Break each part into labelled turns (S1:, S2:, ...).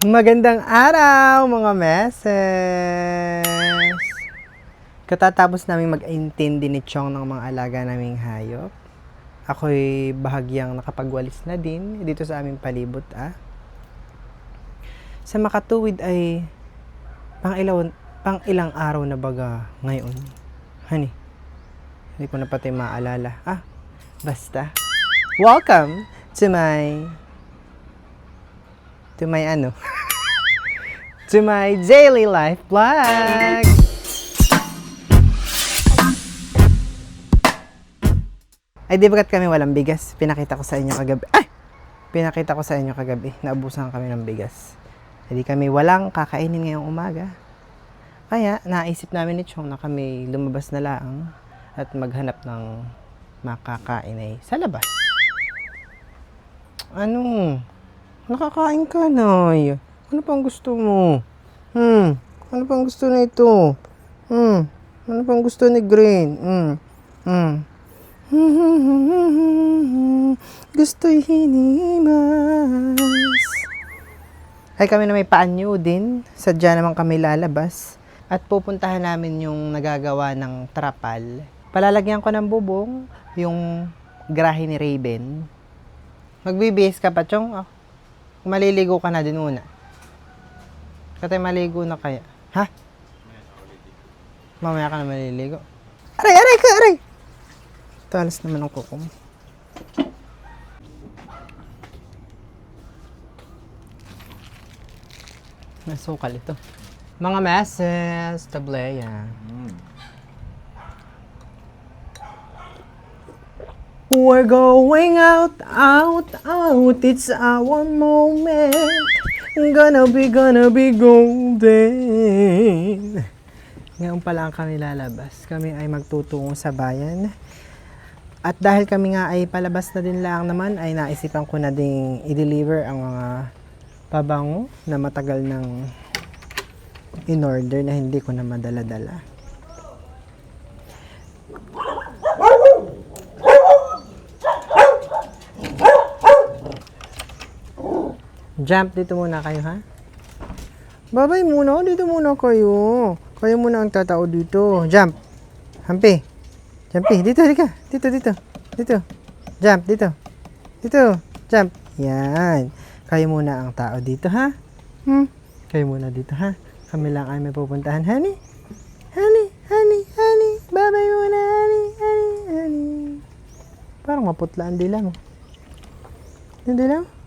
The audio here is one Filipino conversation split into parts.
S1: Magandang araw mga meses! Katatapos namin mag-intindi ni Chong ng mga alaga naming hayop. Ako'y bahagyang nakapagwalis na din dito sa aming palibot ah. Sa makatuwid ay pang ilang, pang ilang araw na baga ngayon. Honey, hindi ko na pati maalala. Ah, basta. Welcome to my to my ano to my daily life vlog. Ay di bagat kami walang bigas? Pinakita ko sa inyo kagabi. Ay! Pinakita ko sa inyo kagabi. Naubusan kami ng bigas. Hindi kami walang kakainin ngayong umaga. Kaya naisip namin ni Chong na kami lumabas na lang at maghanap ng makakain ay sa labas. Ano Nakakain ka, Nay. Ano pang gusto mo? Hmm. Ano pang gusto na ito? Hmm. Ano pang gusto ni Green? Hmm. Hmm. Gusto'y hinimas. Ay kami na may paanyo din. Sadya naman kami lalabas. At pupuntahan namin yung nagagawa ng trapal. Palalagyan ko ng bubong yung grahe ni Raven. Magbibihis ka pa, Chong? Oh. Maliligo ka na din una. Katay maligo na kaya. Ha? Mamaya ka na maliligo. Aray, aray ka, aray! Talas naman ang kuko mo. Nasukal ito. Mga meses, tableya. We're going out, out, out. It's our moment. Gonna be, gonna be golden. Ngayon pa lang kami lalabas. Kami ay magtutungo sa bayan. At dahil kami nga ay palabas na din lang naman, ay naisipan ko na ding i-deliver ang mga pabango na matagal ng in-order na hindi ko na madala-dala. Jump dito muna kayo, ha? Babay muna, dito muna kayo. Kayo muna ang tatao dito. Jump. Hampi. Jumpy, dito, halika. Dito, dito. Dito. Jump, dito. Dito. Jump. Yan. Kayo muna ang tao dito, ha? Hmm? Kayo muna dito, ha? Kami lang ay may pupuntahan, honey. Honey, honey, honey. Babay muna, honey, honey, honey. Parang maputla ang dila mo. Hindi lang?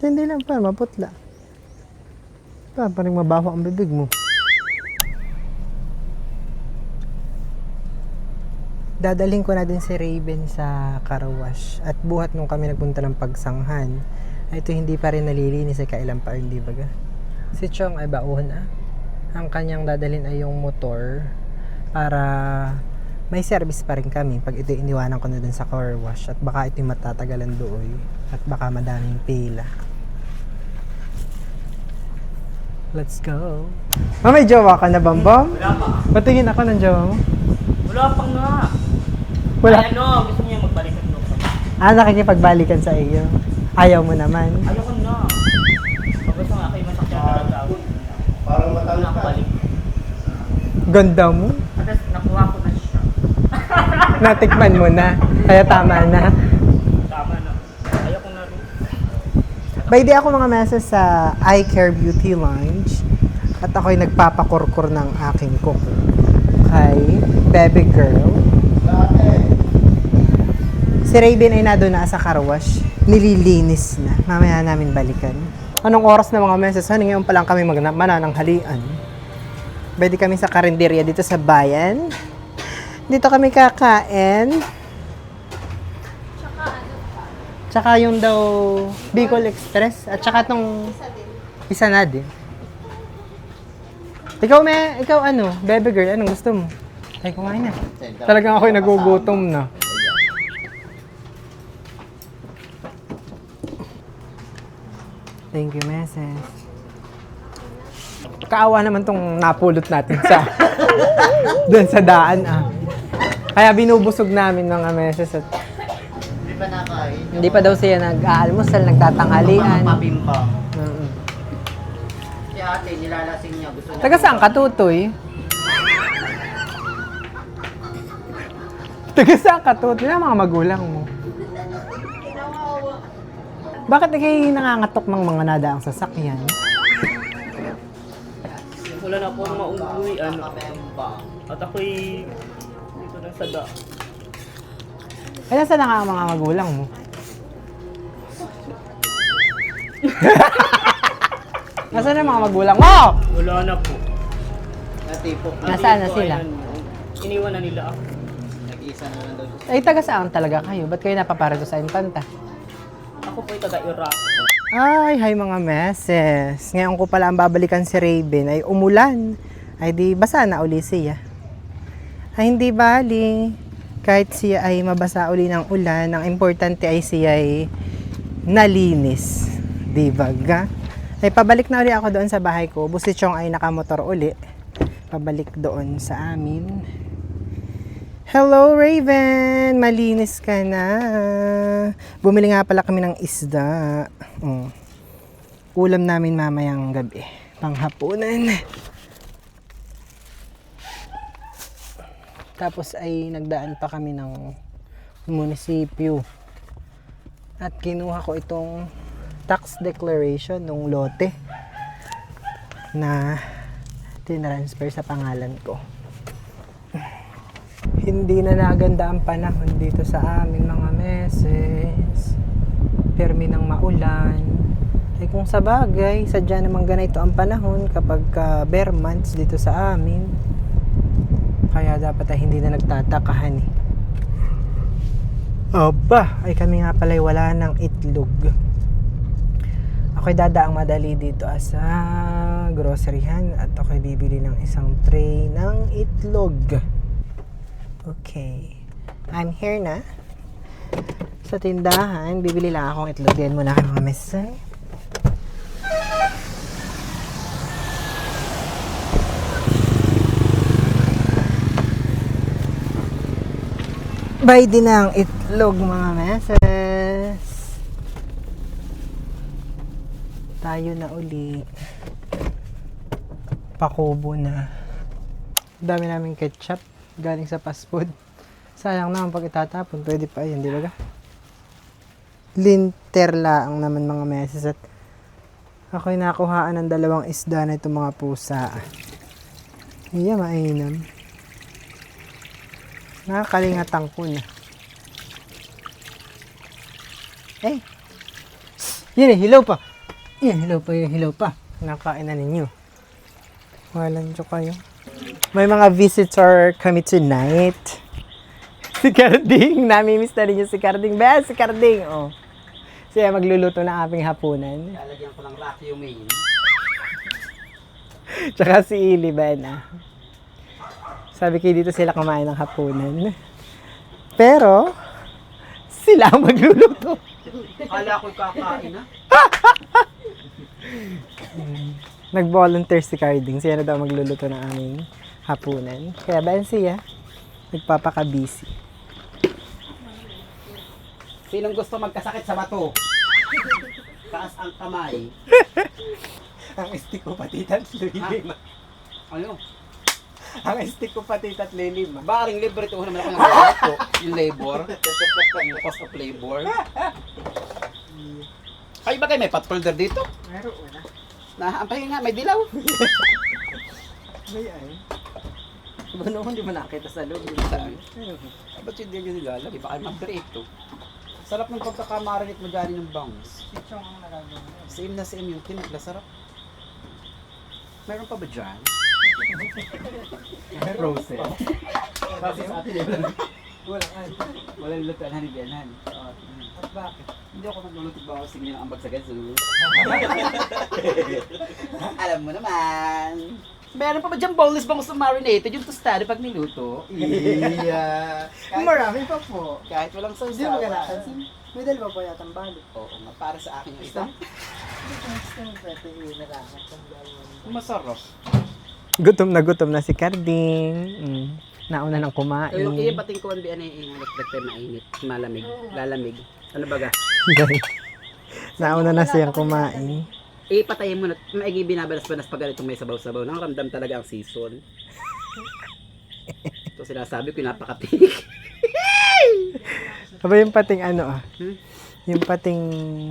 S1: Hindi lang pa, maputla. Pa, parang mabaho ang bibig mo. Dadalhin ko na din si Raven sa car wash. At buhat nung kami nagpunta ng pagsanghan, ito hindi pa rin nalilinis ay kailan pa rin, di ba ga? Si Chong ay bauhan ah. Ang kanyang dadalhin ay yung motor para may service pa rin kami pag ito iniwanan ko na dun sa car wash at baka ito matatagalan doon at baka madaming pila. Let's go. Ma, may jowa ka na, Bambam?
S2: Wala pa.
S1: Patingin ako ng jowa mo.
S2: Wala pa nga.
S1: Wala.
S2: Ay, ano, gusto niya magbalik at lupa.
S1: Ah, nakikipagbalikan sa iyo. Ayaw mo naman.
S2: Ayoko na. Pag gusto nga kayo masakyan talaga ako.
S3: Parang
S2: ako balik.
S1: Ganda mo.
S2: At nakuha ko na siya.
S1: Natikman mo na. Kaya tama na.
S2: Tama na. Ayoko na rin.
S1: By the ako mga meses sa Eye Care Beauty Lounge. At ako'y nagpapakurkur ng aking kuko. Kay Baby Girl. Si Raven ay nado na sa car wash. Nililinis na. Mamaya namin balikan. Anong oras na mga meses? Ano ngayon pa lang kami mag manananghalian? Pwede kami sa karinderya dito sa bayan. Dito kami kakain. Tsaka yung daw Bicol Express. At tsaka tong isa na din. Ikaw, me, ikaw ano, baby girl, anong gusto mo? Ay, kumain na. Talagang ako'y nagugutom na. Thank you, Meses. Kaawa naman tong napulot natin sa doon sa daan ah. Kaya binubusog namin mga meses at
S3: Hindi pa nakain.
S1: hindi pa daw siya nag-aalmusal, nagtatanghalian.
S2: Pabimbang.
S1: Ah.
S2: dati, nilalasing niya. Gusto niya.
S1: Taga saan ka, Tutoy? Taga saan ka, Tutoy? Yan ang mga magulang mo. Bakit ikay nangangatok ng mga nadaang sasakyan?
S2: Wala na po mauwi, ano. At ako'y dito na sa da.
S1: Ay, nasa na nga ang mga magulang mo? Nasaan ang mga magulang mo?
S2: Wala na po.
S3: Natipok.
S1: Nasaan na sila?
S2: Iniwan na nila ako.
S3: Nag-isa na lang daw.
S1: Ay, taga saan talaga kayo? Ba't kayo napaparito sa Infanta?
S2: Ako po'y taga-Iraq.
S1: Ay, hi mga meses. Ngayon ko pala ang babalikan si Raven ay umulan. Ay di basa na uli siya. Ay hindi bali. Kahit siya ay mabasa uli ng ulan, ang importante ay siya ay nalinis. Di ba ga? Ay pabalik na uli ako doon sa bahay ko. Busi Chong ay nakamotor uli. Pabalik doon sa amin. Hello Raven! Malinis ka na. Bumili nga pala kami ng isda. Mm. Ulam namin mamayang gabi. Panghapunan. Tapos ay nagdaan pa kami ng munisipyo. At kinuha ko itong tax declaration ng lote na tinransfer sa pangalan ko hindi na naganda ang panahon dito sa amin mga meses. Permi ng maulan. Ay kung sa bagay, sadya namang ganito ang panahon kapag ka bare months dito sa amin. Kaya dapat ay hindi na nagtatakahan eh. Aba, ay kami nga pala wala ng itlog. Ako'y dadaang madali dito ah, sa groceryhan at ako'y bibili ng isang tray ng itlog. Okay. I'm here na. Sa tindahan, bibili lang akong itlog. Yan muna kayo mga mesa. Buy din ng itlog mga meses. Tayo na uli. Pakubo na. Dami namin ketchup galing sa fast food. Sayang naman pag itatapon, pwede pa yun, di ba ga? Linter lang naman mga meses at ako'y nakuhaan ng dalawang isda na itong mga pusa. Iya, mainam. Nakakalingatan ko na. Eh! Yun eh, hilaw pa! Yan, hilaw pa yun, hilaw pa. Nakain na ninyo. Walang joke kayo. May mga visitor kami tonight. Si Carding. Namimiss na rin yung si Carding. Be, si Carding. Oh. Siya magluluto ng aming hapunan.
S3: Lalagyan ko ng Rocky yung main.
S1: Tsaka si Ili, Ben. Ah. Sabi ko dito sila kumain ng hapunan. Pero, sila ang magluluto.
S3: Kala ko kakain na.
S1: Nag-volunteer si Carding. Siya na daw magluluto ng aming hapunan. Kaya Ben siya, nagpapaka-busy.
S3: Sinong gusto magkasakit sa bato? Taas ang kamay.
S1: Ang stick ko patitat lilim.
S3: Ano?
S1: Ang stick ko patitat lilim.
S3: Baring libre ito naman ako ng bato. Yung labor. Yung cost of labor. Ay, bagay may pot holder dito.
S1: Meron na.
S3: Na, ang pahinga, may dilaw.
S1: May ay. Diba noon, di mo nakita sa loob.
S3: Saan? Ba't hindi nyo nilalagay? Baka mag-break to. Sarap ng pagkakamarinate mo dyan ng bangs.
S1: Pichong ang nagagawa.
S3: Same na same yung timpla, sarap. Meron pa ba dyan?
S1: Roses.
S3: Kasi sa atin, wala
S1: Wala
S3: wala lutuan ni Bianan.
S1: At bakit?
S3: Hindi ako nagluluto ba ako sige ng ambag sa. Alam mo naman. Meron pa ba dyan boneless bangus na marinated yung tostado pag niluto?
S1: Iya. Marami pa po.
S3: Kahit walang sauce.
S1: Hindi mo napansin. May dalawa po yata ang balo.
S3: Oo nga, para sa akin yung isa. Masarap.
S1: Gutom na gutom na si Carding. Mm. Nauna nang kumain.
S3: Yung iya pating ko ang biyan ay ingat na mainit, malamig, lalamig. Ano ba ga?
S1: Nauna na siyang kumain.
S3: ipatayin mo na, maigi binabalas-balas pag ganitong may sabaw-sabaw. Nakaramdam talaga ang season. Ito sinasabi ko, napakatinik.
S1: Aba yung pating ano ah.
S3: Hmm?
S1: Yung pating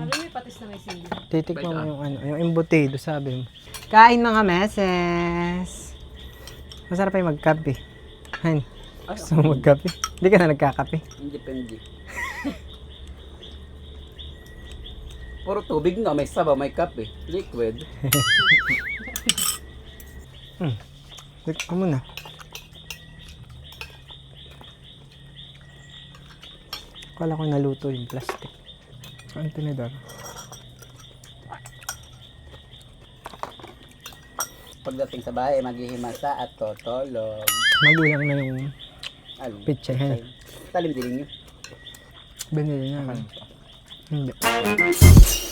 S4: Sabi mo yung patis na may sili.
S1: titikman mo yung ano, yung embutido sabi mo. Kain mga meses. Masarap pa yung magkape. Han,
S3: Ay,
S1: gusto mo magkape? Hindi ka na nagkakape.
S3: Independe. Puro tubig nga, may sabaw, may kape, liquid.
S1: Tikman mo na. Akala ko naluto yung plastic. Ang tinidor.
S3: Pagdating sa bahay, maghihimasa at totolog.
S1: Magulang na yung picture. Han.
S3: Talim din niyo.
S1: Binili na. Hindi. Thank you.